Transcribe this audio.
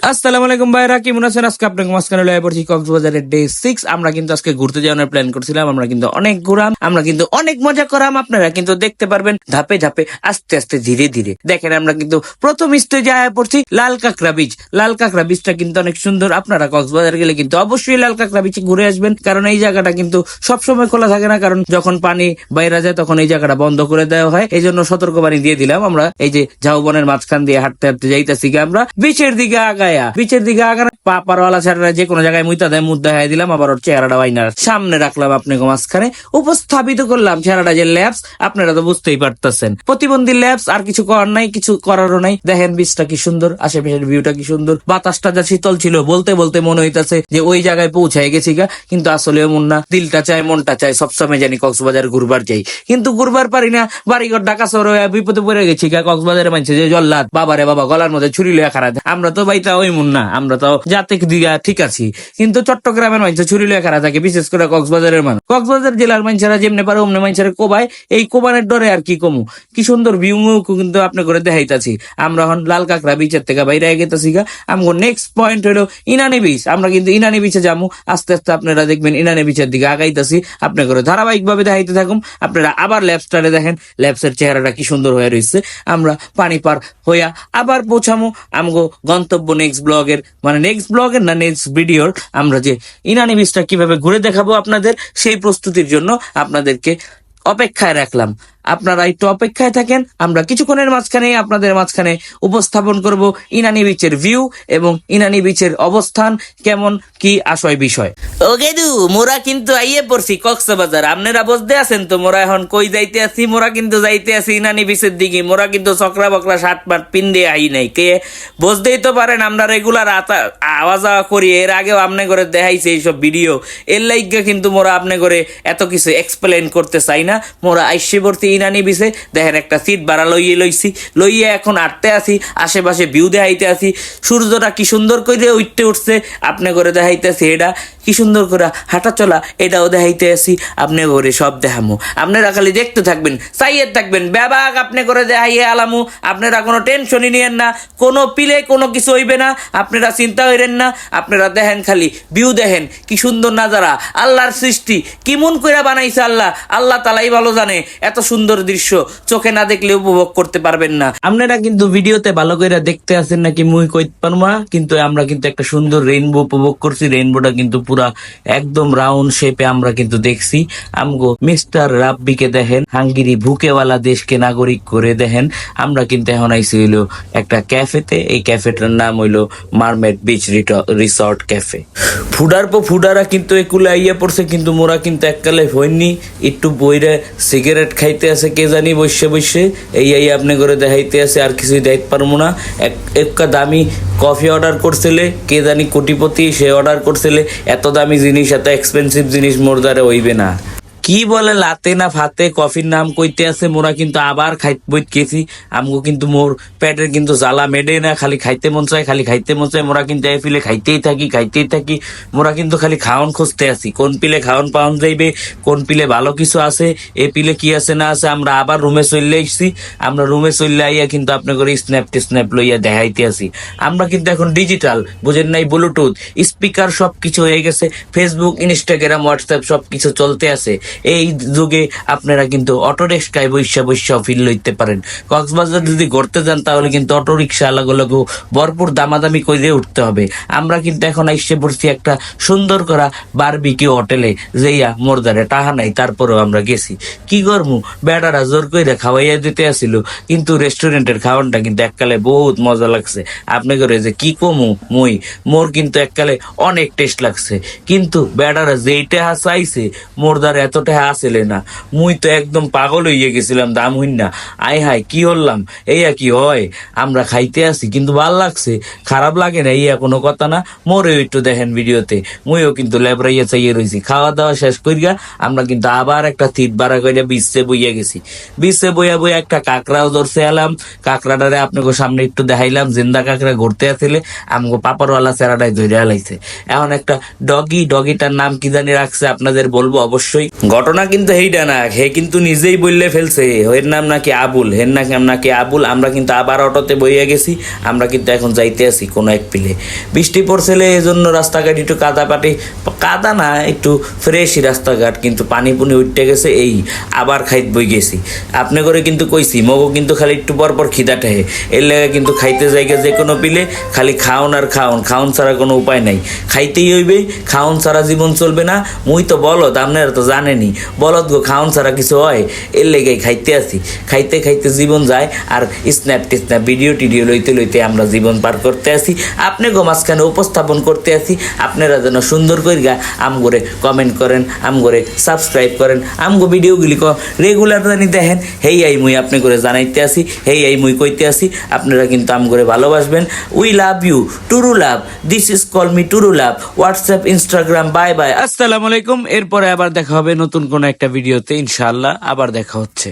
আসসালামু আলাইকুম ভাইরা, কেমন আছেন? আজকে আপনাকে মাঝখানে লয়ে পড়ছি কক্সবাজারের ডে সিক্স আমরা কিন্তু আজকে ঘুরতে যাওয়ার প্ল্যান করছিলাম, আমরা কিন্তু অনেক ঘুরাম, আমরা কিন্তু অনেক মজা করাম। আপনারা কিন্তু দেখতে পারবেন ধাপে ধাপে, আস্তে আস্তে, ধীরে ধীরে। দেখেন, আমরা কিন্তু প্রথম স্টেজে আয়া পড়ছি লাল কাঁকড়া বিচ লাল কাঁকড়া বিচটা কিন্তু অনেক সুন্দর। আপনারা কক্সবাজার গেলে কিন্তু অবশ্যই লাল কাঁকড়া বিচে ঘুরে আসবেন, কারণ এই জায়গাটা কিন্তু সবসময় খোলা থাকে না, কারণ যখন পানি বাইরে যায় তখন এই জায়গাটা বন্ধ করে দেওয়া হয়। এই জন্য সতর্কবাণী দিয়ে দিলাম, আমরা এই যে ঝাউবনের মাঝখান দিয়ে হাঁটতে হাঁটতে যাইতেছি আমরা। বিচের দিকে দিকে যে কোনো জায়গায় মুইতা দেয় দিলাম, আবার ওর চেহারাটা সামনে রাখলাম মাঝখানে। উপস্থাপিত করলাম যে ল্যাবস আপনারা তো বুঝতেই পারতেছেন। প্রতিবন্ধী ল্যাবস আর কিছু করার নাই, কিছু করারও নাই। দেখেন কি সুন্দর, আশেপাশের ভিউটা কি সুন্দর। বাতাসটা যা শীতল ছিল, বলতে বলতে মনে হইতাছে যে ওই জায়গায় পৌঁছায় গেছি গা, কিন্তু আসলে এমন না। দিলটা চায়, মনটা চায়, সবসময় জানি কক্সবাজার ঘুরবার যাই। কিন্তু ঘুরবার পারি না, বাড়িঘর ঢাকা শহর বিপদে পড়ে গেছি গা কক্সবাজারে মানছে যে জল্লাদ। বাবারে বাবা, গলার মধ্যে ছুরি লইয়া খারাপ আমরা তো বাইতা মুন না, আমরা তো জাতে দিঘা ঠিক আছি। কিন্তু চট্টগ্রামের মানুষ ছুরি লইয়া খারাপ থাকে, বিশেষ করে কক্সবাজারের মানুষ। কক্সবাজার জেলার মানুষেরা যেমনি পারে, অমনি মানুষের কোবায়, এই কোবানের ডরে আর কি কমু? কি সুন্দর কিন্তু আপনি করে দেখাইতাছি। আমরা এখন লাল কাঁকড়া বিচের থেকে বাইরে গেতেছি গা। আমগো নেক্সট পয়েন্ট হলো ইনানি বিচ আমরা কিন্তু ইনানি বিচে যাব আস্তে আস্তে আপনারা দেখবেন ইনানি বিচের দিকে আগাইতেছি। আপনি করে ধারাবাহিক ভাবে দেখাইতে থাকুন আপনারা আবার ল্যাবস্টারে দেখেন ল্যাবসের চেহারাটা কি সুন্দর হয়ে রয়েছে আমরা পানি পার হইয়া আবার পৌঁছামো। আমগো গন্তব্য নেক্সট ব্লগের মানে নেক্সট ব্লগের না নেক্সট ভিডিওর আমরা যে ইনানি বিচটা কীভাবে ঘুরে দেখাবো আপনাদের, সেই প্রস্তুতির জন্য আপনাদেরকে অপেক্ষায় রাখলাম। আপনারা একটু অপেক্ষায় থাকেন। আমরা কিছুক্ষণের মাঝখানে আপনাদের মাঝখানে উপস্থাপন করব ইনানি বিচের ভিউ এবং ইনানি বিচের অবস্থান, কেমন, কি আশয় বিষয়। ও গেদু মোরা কিন্তু আইয়ে পড়ছি কক্সবাজার। আপনারা বুঝতে আছেন তো, মোরা এখন কই যাইতে আছি? মোরা কিন্তু যাইতে আছি ইনানি বিচের দিকে। মোরা কিন্তু চকরা বকরা সাত পাট পিন্দে আই নাই, কে? বুঝতেই তো পারেন, আমরা রেগুলার আওয়া যাওয়া করি। এর আগেও আপনি করে দেখাইছে এইসব ভিডিও এর লাইগা কিন্তু মোরা আপনি করে এত কিছু এক্সপ্লেন করতে চাই না। মোরা আইসে ভর্তি ইনানি বিছে দেখেন একটা সিট ভাড়া লইয়ে লইছি। লইয়ে এখন আটতে আসি, আশেপাশে ভিউ দেখাইতে আসি। সূর্যটা কি সুন্দর করে উঠতে উঠছে, আপনি করে দেখাইতেছি এটা। কি সুন্দর করে হাঁটা চলা, এটাও দেখাইতে আসি। আপনি করে সব দেখামু। আপনারা খালি দেখতে থাকবেন, চাইয়ে থাকবেন ব্যাবাক আপনি করে দেখাইয়ে আলামু। আপনারা কোনো টেনশনই নিয়েন না, কোনো পিলে কোনো কিছু হইবে না। আপনারা চিন্তা হইলেন না, আপনারা দেখেন খালি ভিউ দেখেন কি সুন্দর নাজারা। আল্লাহর সৃষ্টি কিমন করে বানাইছে আল্লাহ। আল্লাহ তালাই ভালো জানে, এত সুন্দর দৃশ্য চোখে না দেখলে উপভোগ করতে পারবেন না। আপনারা কিন্তু ভিডিওতে ভালো করে দেখতে আছেন নাকি মুই কইতে পারব না কিন্তু আমরা কিন্তু একটা সুন্দর রেইনবো উপভোগ করছি। রেইনবোটা কিন্তু পুরা একদম রাউন্ড শেপে আমরা কিন্তু দেখছি। আমগো মিস্টার রাব্বিকে দেখেন, হাঙ্গেরি ভুকেওয়ালা দেশকে নাগরিক করে দেখেন। আমরা কিন্তু এখন আইসি হইল একটা ক্যাফেতে। এই ক্যাফেটার নাম হইল মারমেড বিচ রিসর্ট ক্যাফে। ফুডার পর ফুডারা কিন্তু একুলে আইয়া পড়ছে, কিন্তু মোরা কিন্তু এককালে হইনি। একটু বইরে সিগারেট খাইতে আছে, কে জানি বসে বসে এই এই আপনি করে দেখাইতে আছে, আর কিছুই দেখতে পারব না। এক, একটা দামি কফি অর্ডার করছিলে, কে জানি কোটিপতি, সে অর্ডার করছিলে। এত দামি জিনিস, এত এক্সপেন্সিভ জিনিস মোর দ্বারা হইবে না। কি বলে লাতে না ফাতে, কফির নাম কইতে আছে, মোরা কিন্তু আবার খাইতে বইত গেছি। আমগো কিন্তু মোর পেটের কিন্তু জ্বালা মেডে না, খালি খাইতে মন চায়, খালি খাইতে মন চায়। মোরা কিন্তু এই পিলে খাইতেই থাকি খাইতেই থাকি। মোরা কিন্তু খালি খাওন খুঁজতে আছি। কোন পিলে খাওন পাওন যাইবে, কোন পিলে ভালো কিছু আছে, এ পিলে কি আছে না আছে, আমরা আবার রুমে চলে আসছি। আমরা রুমে চলে আইয়া কিন্তু আপনি করে স্ন্যাপ স্ন্যাপ লইয়া দেখাইতে আছি। আমরা কিন্তু এখন ডিজিটাল, বুঝেন নাই, ব্লুটুথ, স্পিকার সব কিছু হয়ে গেছে, ফেসবুক, ইনস্টাগ্রাম, হোয়াটসঅ্যাপ সব কিছু চলতে আছে। এই যুগে আপনারা কিন্তু অটো রিক্সায় বৈশা বৈশা ফিল লইতে পারেন। কক্সবাজার যদি ঘুরতে যান, তাহলে কিন্তু অটো রিক্সা আলাগুলোকে ভরপুর দামাদামি করে উঠতে হবে। আমরা কিন্তু এখন এসে পড়ছি একটা সুন্দর করা বারবিকিউ হোটেলে যেইয়া মোরদারে টাহা নাই, তারপরেও আমরা গেছি। কি করমু বেড়ারা জোর করে খাওয়াইয়া দিতে আসিল, কিন্তু রেস্টুরেন্টের খাওয়ানটা কিন্তু এককালে বহুত মজা লাগছে। আপনি করে যে কি কমু মুই, মোর কিন্তু এককালে অনেক টেস্ট লাগছে। কিন্তু বেড়ারা যেইটা চাইছে, মোর দ্বারা এত টাকা আসলে না। মুই তো একদম পাগল হইয়া গেছিলাম, দাম হইন না। আই হাই কি হলাম এইয়া কি হয়? আমরা খাইতে আসি, কিন্তু ভালো লাগছে। খারাপ লাগে না, এইয়া কোনো কথা না। মোরেও একটু দেখেন ভিডিওতে। মুইও কিন্তু লেবরাইয়া চাইয়ে রয়েছি খাওয়া দাওয়া শেষ করিয়া আমরা কিন্তু আবার একটা থিট বাড়া করিয়া বিচে বইয়া গেছি। বিচে বইয়া বইয়া একটা কাঁকড়াও ধরছে এলাম। কাঁকড়াটারে আপনাকে সামনে একটু দেখাইলাম। জিন্দা কাঁকড়া ঘুরতে আসলে আমাকে পাপড়ওয়ালা চেরাটাই ধরে আলাইছে এখন একটা ডগি, ডগিটার নাম কি জানি রাখছে, আপনাদের বলব অবশ্যই। ঘটনা কিন্তু হেইটা না, হে কিন্তু নিজেই বললে ফেলছে। হের নাম নাকি আবুল, হের নাম নাকি আবুল, আমরা কিন্তু আবার অটোতে বইয়া গেছি, আমরা কিন্তু এখন যাইতে আছি কোনো এক পিলে। বৃষ্টি পড়ছেলে এই জন্য রাস্তাঘাট একটু কাদা পাটি কাদা না, একটু ফ্রেশই রাস্তাঘাট, কিন্তু পানি পুনি উঠতে গেছে, এই আবার খাইত বই গেছি। আপনি করে কিন্তু কইছি মগো কিন্তু খালি একটু পর পর খিদা ঠেহে। এর লেগে কিন্তু খাইতে জায়গা যে কোনো পিলে, খালি খাওন আর খাওন খাওন ছাড়া কোনো উপায় নাই। খাইতেই হইবে, খাওন ছাড়া জীবন চলবে না। মুই তো বলদ, আপনারা তো জানেনি বলদ গো, খাওন ছাড়া কিছু হয়? এর লেগে খাইতে আসি। খাইতে খাইতে জীবন যায় আর স্ন্যাপ টিস্ন্যাপ ভিডিও টিডিও লইতে লইতে আমরা জীবন পার করতে আসি। আপনি গো মাঝখানে উপস্থাপন করতে আসি। আপনারা যেন সুন্দর আম করে কমেন্ট করেন আম করে সাবস্ক্রাইব করেন, আমগো ভিডিওগুলি রেগুলার জানি দেখেন। হেই আই মুই আপনি করে জানাইতে আসি, হেই আই মুই কইতে আসি। আপনারা কিন্তু আম করে ভালোবাসবেন। We love you true love this is call me true love WhatsApp Instagram bye bye আসসালামু আলাইকুম, এরপরে আবার দেখা হবে নতুন কোন একটা ভিডিওতে ইনশাআল্লাহ আবার দেখা হচ্ছে।